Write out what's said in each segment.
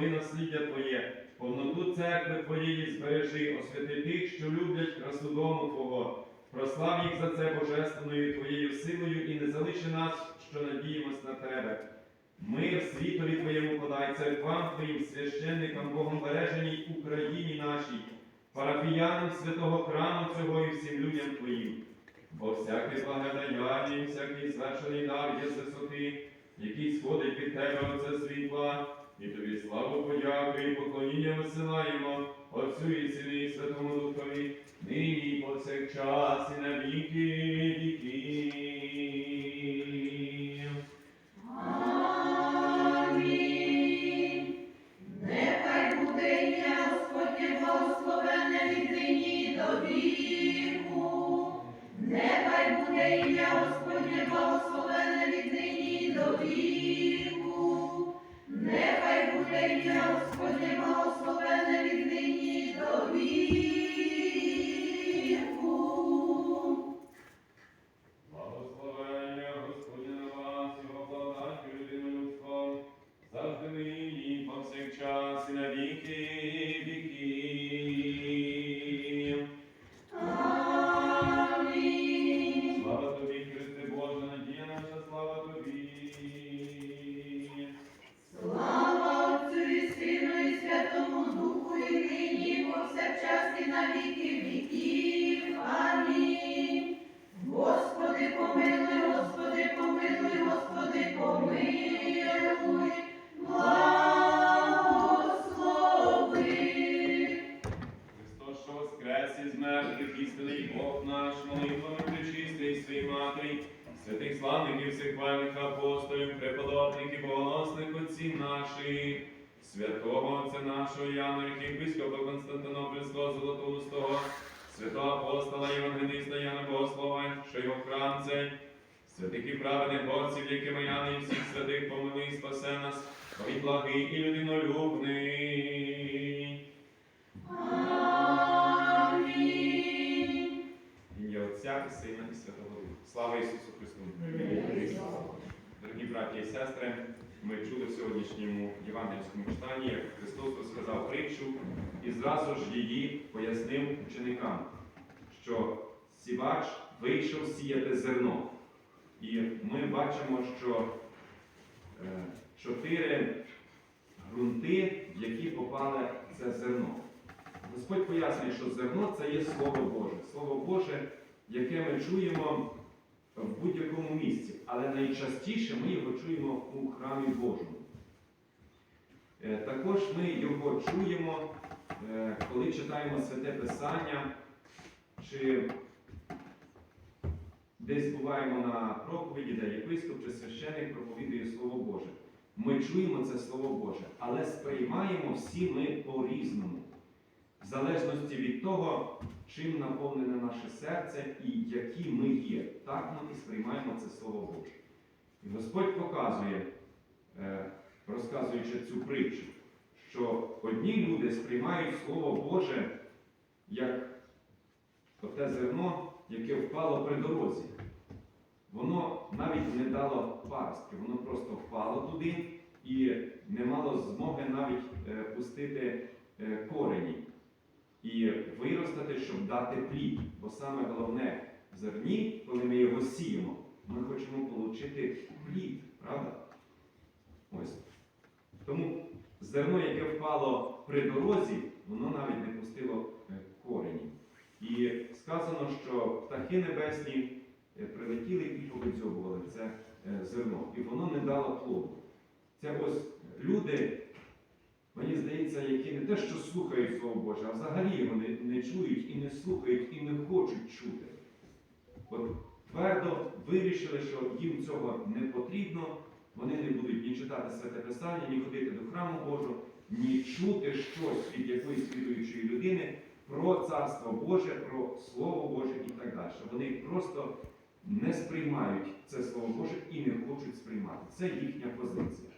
благослови насліддя Твоє, повноту церкви Твоєї збережи, освяти тих, що люблять красу дому Твого. Прослав їх за це божественною Твоєю силою і не залиши нас, що надіємось на Тебе. Мир світові Твоєму подай, церквам Твоїм, священникам, Богом береженій Україні нашій, парафіянам святого храму цього і всім людям Твоїм. Бо всяке благодаяння всякий звершений дар є з висоти, який сходить від Тебе, Отце світла, і Тобі славу, подяки, і поклоніння висилаємо Отцю і Сину і Святому Духові, нині і повсякчас і на віки віків. Святого Отця нашого Яна, архієпископа Константинопольського Золотоустого, святого апостола Євангеліста Яна Богослова, що його храм цей, святих і праведних отців, якими Яна і всіх святих помили і спасе нас, він благий і людинолюбний. Амінь. Ім'я Отця і Сина і Святого Духа. Слава Ісусу Христу! Дорогі браті і сестри, ми чули в сьогоднішньому євангельському читанні, як Христос розказав притчу і зразу ж її пояснив ученикам, що сівач вийшов сіяти зерно. І ми бачимо, що е, чотири ґрунти, в які попали це зерно. Господь пояснює, що зерно це є Слово Боже. Слово Боже, яке ми чуємо в будь-якому місці, але найчастіше ми його чуємо у храмі Божому. Е, Також ми його чуємо, е, коли читаємо Святе Писання, чи десь буваємо на проповіді, де єпископ чи священник проповідує Слово Боже. Ми чуємо це Слово Боже, але сприймаємо всі ми по-різному в залежності від того, чим наповнене наше серце і які ми є. Так ми і сприймаємо це Слово Боже. І Господь показує, е, розказуючи цю притчу, що одні люди сприймають Слово Боже як те зерно, яке впало при дорозі. Воно навіть не дало паростки, воно просто впало туди і не мало змоги навіть е, пустити е, корені і виростати, щоб дати плід. Бо саме головне в зерні, коли ми його сіємо, ми хочемо отримати плід, правда? Ось. Тому зерно, яке впало при дорозі, воно навіть не пустило е, корені. І сказано, що птахи небесні е, прилетіли і повидзьобували це е, зерно, і воно не дало плоду. Це ось люди мені здається, які не те, що слухають Слово Боже, а взагалі не, не чують і не слухають, і не хочуть чути. От твердо вирішили, що їм цього не потрібно, вони не будуть ні читати Святе Писання, ні ходити до храму Божого, ні чути щось від якоїсь віруючої людини про Царство Боже, про Слово Боже і так далі. Вони просто не сприймають це Слово Боже і не хочуть сприймати. Це їхня позиція.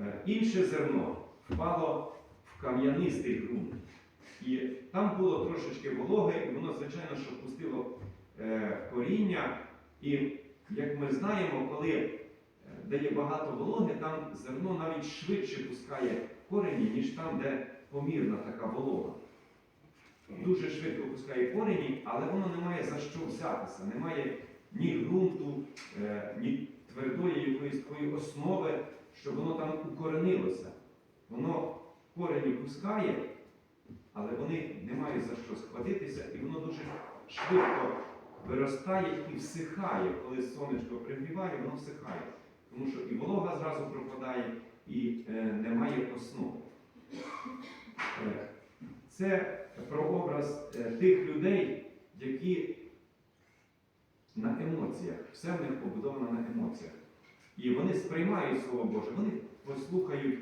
Е, Інше зерно впало в кам'янистий ґрунт. І там було трошечки вологе, і воно, звичайно, що пустило е, коріння. І як ми знаємо, коли е, де є багато вологи, там зерно навіть швидше пускає корені, ніж там, де помірна така волога. Дуже швидко пускає корені, але воно не має за що взятися, немає ні ґрунту, е, ні твердої якоїсь такої основи, щоб воно там укоренилося. Воно корені пускає, але вони не мають за що схватитися, і воно дуже швидко виростає і всихає. Коли сонечко пригріває, воно всихає. Тому що і волога зразу пропадає, і е, немає основи. Е, це прообраз е, тих людей, які на емоціях, все в них побудовано на емоціях. І вони сприймають Слово Боже, вони послухають,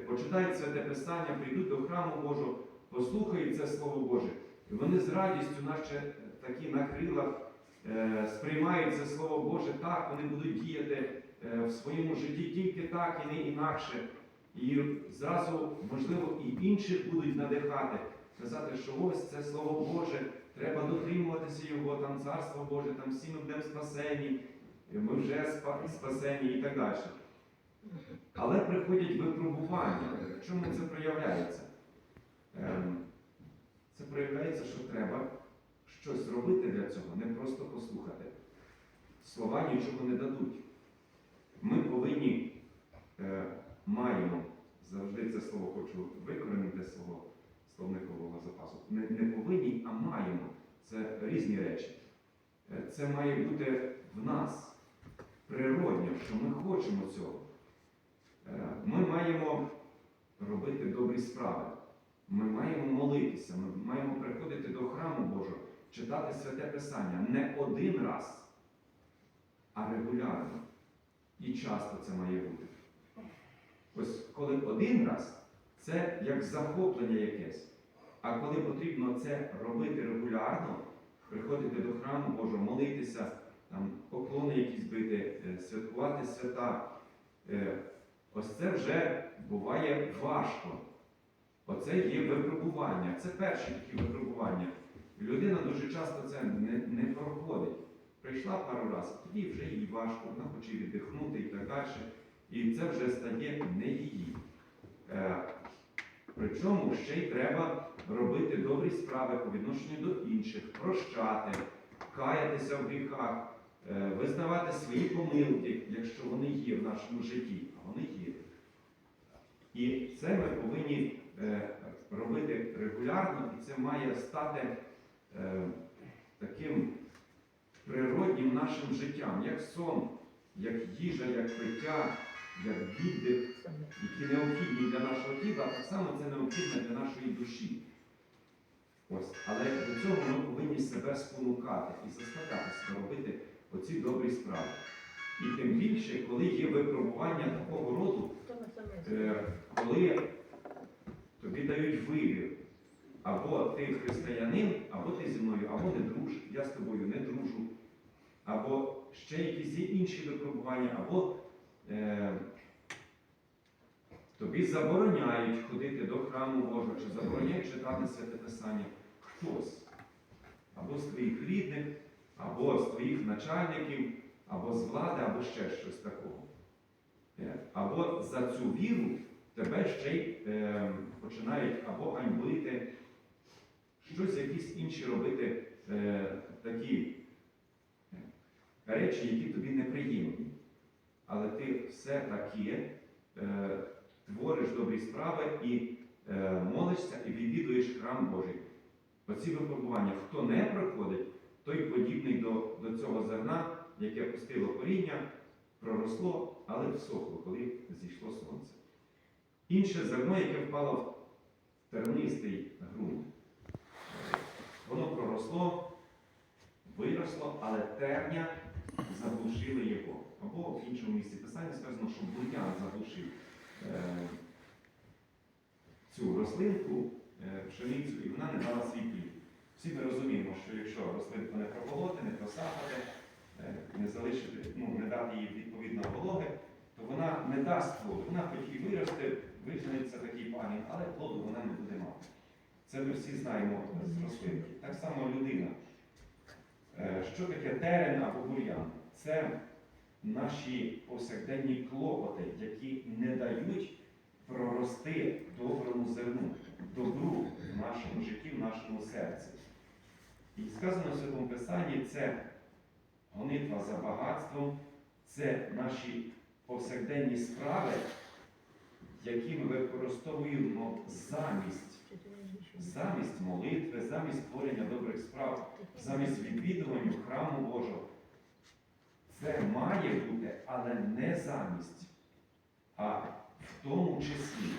почитають святе Писання, прийдуть до храму Божого, послухають це Слово Боже. І вони з радістю, наче е, такі на крилах, е, сприймають це Слово Боже так, вони будуть діяти е, в своєму житті тільки так і не інакше. І зразу, можливо, і інших будуть надихати, казати, що ось це Слово Боже, треба дотримуватися Його, там Царство Боже, там всі ми будемо спасені, ми вже спасені і так далі. Але приходять випробування. В чому це проявляється? Ем, Це проявляється, що треба щось робити для цього, не просто послухати. Слова нічого не дадуть. Ми повинні е, маємо, завжди це слово хочу викоренити свого словникового запасу. Не, не повинні, а маємо. Це різні речі. Е, Це має бути в нас природньо, що ми хочемо цього. Е, Ми маємо робити добрі справи. Ми маємо молитися, ми маємо приходити до храму Божого, читати святе Писання не один раз, а регулярно. І часто це має бути. Ось коли один раз, це як захоплення якесь. А коли потрібно це робити регулярно, приходити до храму Божого, молитися, там, поклони якісь бити, е, святкувати свята, е, ось це вже буває важко. Оце є випробування. Це перші такі випробування. Людина дуже часто це не, не проходить. Прийшла пару разів, тоді вже їй важко, вона хоче віддихнути і так далі. І це вже стає не її. Е, причому ще й треба робити добрі справи по відношенню до інших, прощати, каятися в гріхах, е, визнавати свої помилки, якщо вони є в нашому житті, вони є. І це ми повинні е, робити регулярно, і це має стати е, таким природнім нашим життям, як сон, як їжа, як пиття, як віддих, які необхідні для нашого тіла, так само це необхідне для нашої душі. Ось. Але до цього ми повинні себе спонукати і заставляти себе робити оці добрі справи. І тим більше, коли є випробування такого роду, Е, коли тобі дають вибір, або ти християнин, або ти зі мною, або не друж, я з тобою не дружу, або ще якісь є інші випробування, або е, тобі забороняють ходити до храму Божого, чи забороняють читати святе Писання. Хтось, або з твоїх рідних, або з твоїх начальників, або з влади, або ще щось такого. Е, Або за цю віру тебе ще й е, починають або ганьбити, щось якісь інші робити е, такі е, речі, які тобі неприємні. Але ти все таки е, твориш добрі справи і е, молишся і відвідуєш храм Божий. Оці випробування, хто не проходить, той подібний до, до цього зерна, яке пустило коріння, проросло, але всохло, коли зійшло сонце. Інше зерно, яке впало в тернистий ґрунт. Воно проросло, виросло, але терня заглушили його. Або в іншому місці писання сказано, що бур'ян заглушив е, цю рослинку, е, пшеницю, і вона не дала свій плід. Всі ми розуміємо, що якщо рослинку не прополоти, не просапати, не залишити, ну, не дати їй відповідно вологи, то вона не дасть плоду. Вона хоч і виросте, виженеться такий пагін, але плоду вона не буде мати. Це ми всі знаємо з рослинки. Так само людина. Е, Що таке терен або бур'ян? Це наші повсякденні клопоти, які не дають прорости доброму зерну, добру в нашому житті, в нашому серці. І сказано в Святому Писанні, це гонитва за багатством, це наші повсякденні справи, які ми використовуємо замість, замість молитви, замість творення добрих справ, замість відвідування храму Божого. Це має бути, але не замість, а в тому числі.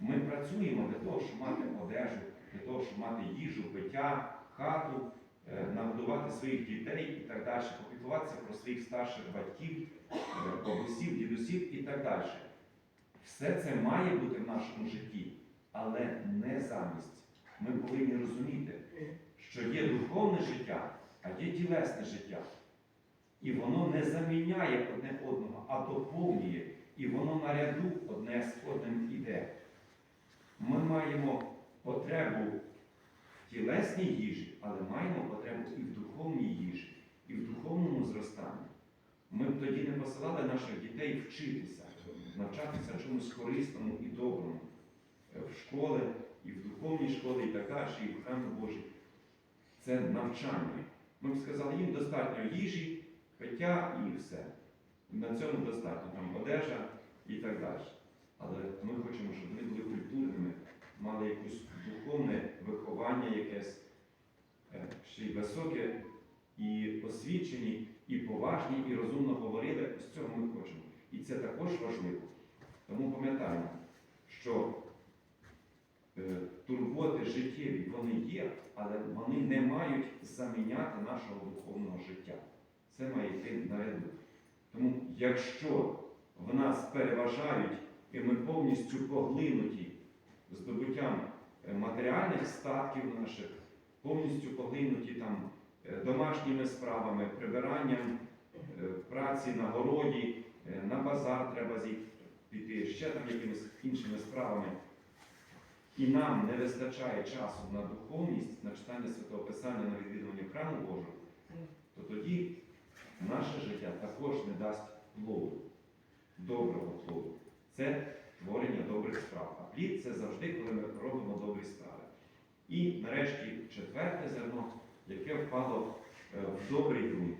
Ми працюємо для того, щоб мати одежу, для того, щоб мати їжу, пиття, хату, нагодувати своїх дітей і так далі, попіклуватися про своїх старших батьків, е, бабусів, дідусів і так далі. Все це має бути в нашому житті, але не замість. Ми повинні розуміти, що є духовне життя, а є тілесне життя. І воно не заміняє одне одного, а доповнює. І воно наряду одне з одним іде. Ми маємо потребу в тілесній їжі, але маємо потребу і в духовній їжі, і в духовному зростанні. Ми б тоді не посилали наших дітей вчитися, навчатися чомусь корисному і доброму Е, в школи, і в духовній школі, і так далі, і в храмі Божий. Це навчання. Ми б сказали, їм достатньо їжі, пиття і все. На цьому достатньо там одежа і так далі. Але ми хочемо, щоб вони були культурними, мали якесь духовне виховання, якесь е, ще й високе, і освічені, і поважні, і розумно говорили. З цього ми хочемо. І це також важливо. Тому пам'ятаємо, що е, турботи життєві вони є, але вони не мають заміняти нашого духовного життя. Це має йти наряду. Тому, якщо в нас переважають і ми повністю поглинуті здобуттям е, матеріальних статків наших, повністю поглинуті там е, домашніми справами, прибиранням е, праці на городі, е, на базар треба піти, ще там якимись іншими справами. І нам не вистачає часу на духовність, на читання Святого Писання, на відвідування храму Божого, то тоді наше життя також не дасть плоду, доброго плоду. Це творення добрих справ. А плід це завжди, коли ми робимо добрі справи. І нарешті четверте зерно, яке впало е, в добрий ґрунт.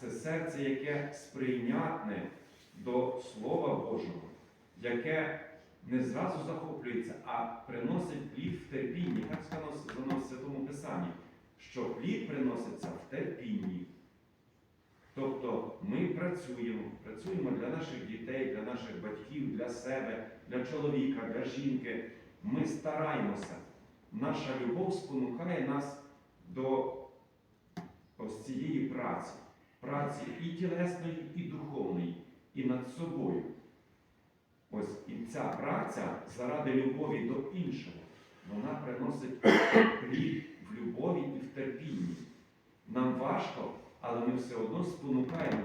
Це серце, яке сприйнятне до Слова Божого, яке не зразу захоплюється, а приносить плід в терпінні. Так сказано в Святому Писанні, що плід приноситься в терпінні. Тобто ми працюємо, працюємо для наших дітей, для наших батьків, для себе, для чоловіка, для жінки. Ми стараємося. Наша любов спонукає нас до ось цієї праці, праці і тілесної, і духовної, і над собою. Ось і ця праця заради любові до іншого, вона приносить плід в любові і в терпінні. Нам важко, але ми все одно спонукаємо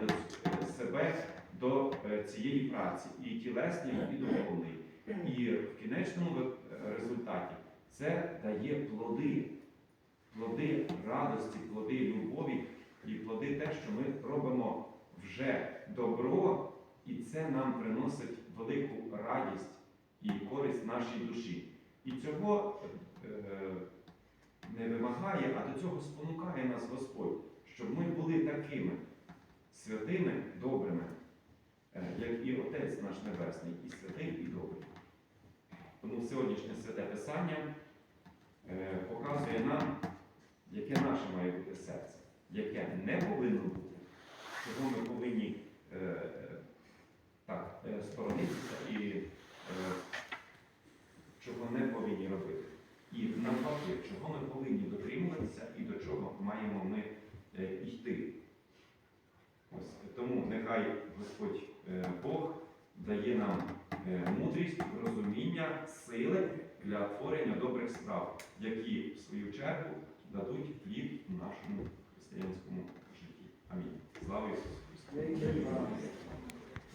себе до е, цієї праці, і тілесної, і духовної. І в кінечному е, результаті це дає плоди, плоди радості, плоди любові і плоди те, що ми робимо вже добро, і це нам приносить велику радість і користь нашій душі. І цього е, не вимагає, а до цього спонукає нас Господь, щоб ми були такими святими, добрими, е, як і Отець наш Небесний, і святий, і добрий. Тому сьогоднішнє святе Писання Е, показує нам, яке наше має бути серце, яке не повинно бути, чого ми повинні е, так, е, сторонитися і чого не повинні робити. І навпаки, чого ми повинні дотримуватися і до чого маємо ми е, йти. Ось. Тому нехай Господь е, Бог дає нам справ, які в свою чергу дадуть плід у нашому християнському житті. Амінь. Слава Ісусу Христу!